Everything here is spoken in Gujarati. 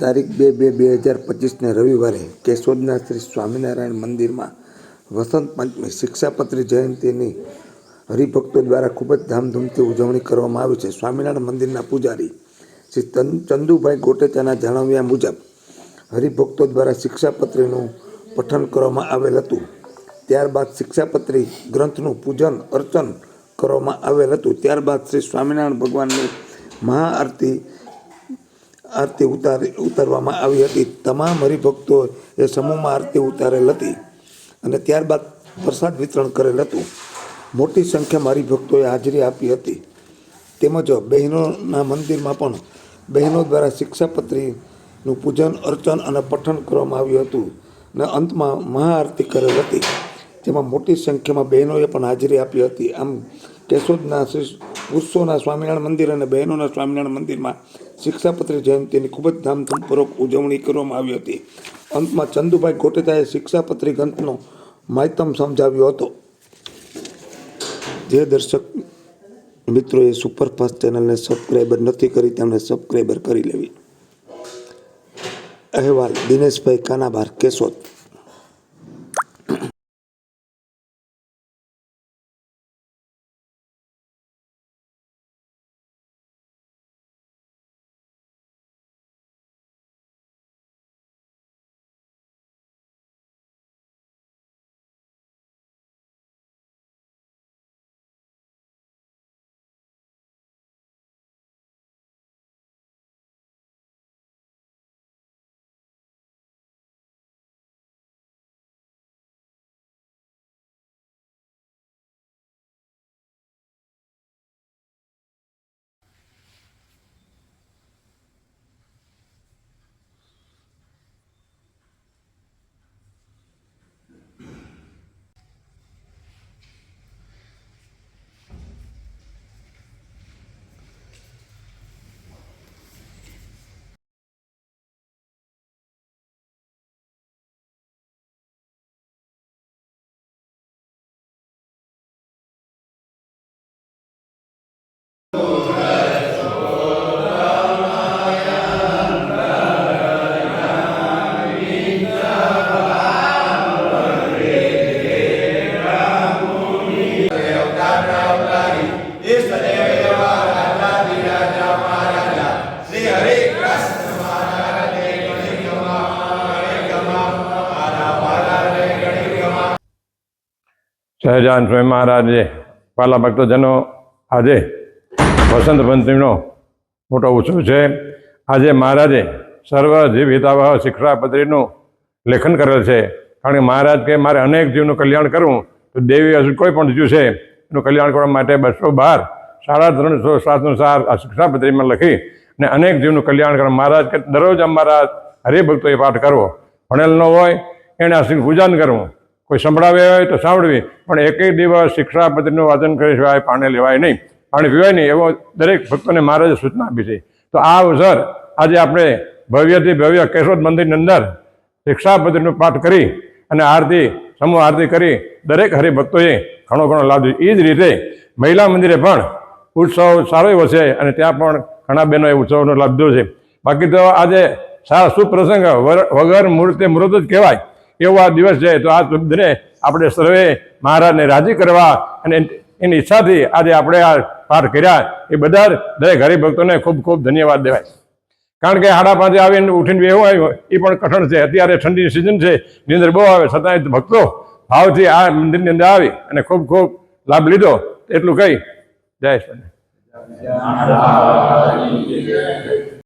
તારીખ બે બે બે હજાર પચીસને રવિવારે કેશોદના શ્રી સ્વામિનારાયણ મંદિરમાં વસંત પંચમી શિક્ષાપત્રી જયંતિની હરિભક્તો દ્વારા ખૂબ જ ધામધૂમથી ઉજવણી કરવામાં આવી છે. સ્વામિનારાયણ મંદિરના પૂજારી શ્રી ચંદુભાઈ ગોટેચાના જણાવ્યા મુજબ હરિભક્તો દ્વારા શિક્ષાપત્રીનું પઠન કરવામાં આવેલ હતું. ત્યારબાદ શિક્ષાપત્રી ગ્રંથનું પૂજન, અર્ચન કરવામાં આવેલ હતું. ત્યારબાદ શ્રી સ્વામિનારાયણ ભગવાનની મહાઆરતી આરતી ઉતારી ઉતારવામાં આવી હતી. તમામ હરિભક્તોએ સમૂહમાં આરતી ઉતારેલ હતી અને ત્યારબાદ પ્રસાદ વિતરણ કરેલ હતું. મોટી સંખ્યામાં હરિભક્તોએ હાજરી આપી હતી. તેમજ બહેનોના મંદિરમાં પણ બહેનો દ્વારા શિક્ષાપત્રીનું પૂજન, અર્ચન અને પઠન કરવામાં આવ્યું હતું અને અંતમાં મહાઆરતી કરેલ હતી. જેમાં મોટી સંખ્યામાં બહેનોએ પણ હાજરી આપી હતી. આમ કેશોદના શ્રી પુરુષોના સ્વામિનારાયણ મંદિર અને બહેનોના સ્વામિનારાયણ મંદિરમાં શિક્ષાપત્રી જયંતિની ખૂબ જ ધામધૂમપૂર્વક ઉજવણી કરવામાં આવી હતી. અંતમાં ચંદુભાઈ ગોટેચાએ શિક્ષાપત્રી ગ્રંથનો માહિતમ સમજાવ્યો હતો. જે દર્શક મિત્રોએ સુપરફાસ્ટ ચેનલને સબસ્ક્રાઈબર નથી કરી તેમણે સબસ્ક્રાઈબર કરી લેવી. અહેવાલ દિનેશભાઈ કાનાબાર કેશોદ. સહજાન સ્વામી મહારાજે, પાલા ભક્તજનો, આજે વસંત પંચમીનો મોટો ઉત્સવ છે. આજે મહારાજે સર્વ જીવિતાવહ શિક્ષાપત્રીનું લેખન કરેલ છે. કારણ કે મહારાજ કે મારે અનેક જીવનું કલ્યાણ કરવું, તો દેવી હજુ કોઈ પણ જીવ છે, એનું કલ્યાણ કરવા માટે બસો બાર સાડા ત્રણસો સાતનો સાત આ શિક્ષાપત્રીમાં લખી અને અનેક જીવનું કલ્યાણ કરવા મહારાજ કે દરરોજ અમારા હરિભક્તોએ પાઠ કરવો. ભણેલ ન હોય એણે આ પૂજન કરવું. કોઈ સંભળાવે હોય તો સાંભળવી. પણ એકેય દિવસ શિક્ષાપત્રીનું વાંચન કરી સિવાય પાણી લેવાય નહીં. પાણી પીવાય નહીં, એવો દરેક ભક્તોને મહારાજે સૂચના આપી છે. તો આ અવસર આજે આપણે ભવ્યથી ભવ્ય કેશોદ મંદિરની અંદર શિક્ષાપત્રીનું પાઠ કરી અને આરતી, સમૂહ આરતી કરી દરેક હરિભક્તોએ ઘણો ઘણો લાભ એ જ રીતે મહિલા મંદિરે પણ ઉત્સવ સારો એવો છે અને ત્યાં પણ ઘણા બહેનોએ ઉત્સવનો લાભ લીધો છે. બાકી તો આજે સારા સુપ્રસંગ વગર મૂર્તે મૃત જ કહેવાય. એવો આ દિવસ છે, તો આ શબ્દને આપણે સર્વે મહારાજને રાજી કરવા અને એની ઈચ્છાથી આજે આપણે આ પાઠ કર્યા. એ બધા દરેક હરિભક્તોને ખૂબ ખૂબ ધન્યવાદ દેવાય. કારણ કે હાડા પાંચે આવીને ઉઠીને એવું આવ્યું, એ પણ કઠણ છે. અત્યારે ઠંડીની સિઝન છે નિંદર બહુ આવે, છતાંય ભક્તો ભાવથી આ મંદિરની અંદર આવી અને ખૂબ ખૂબ લાભ લીધો. એટલું કહી. જય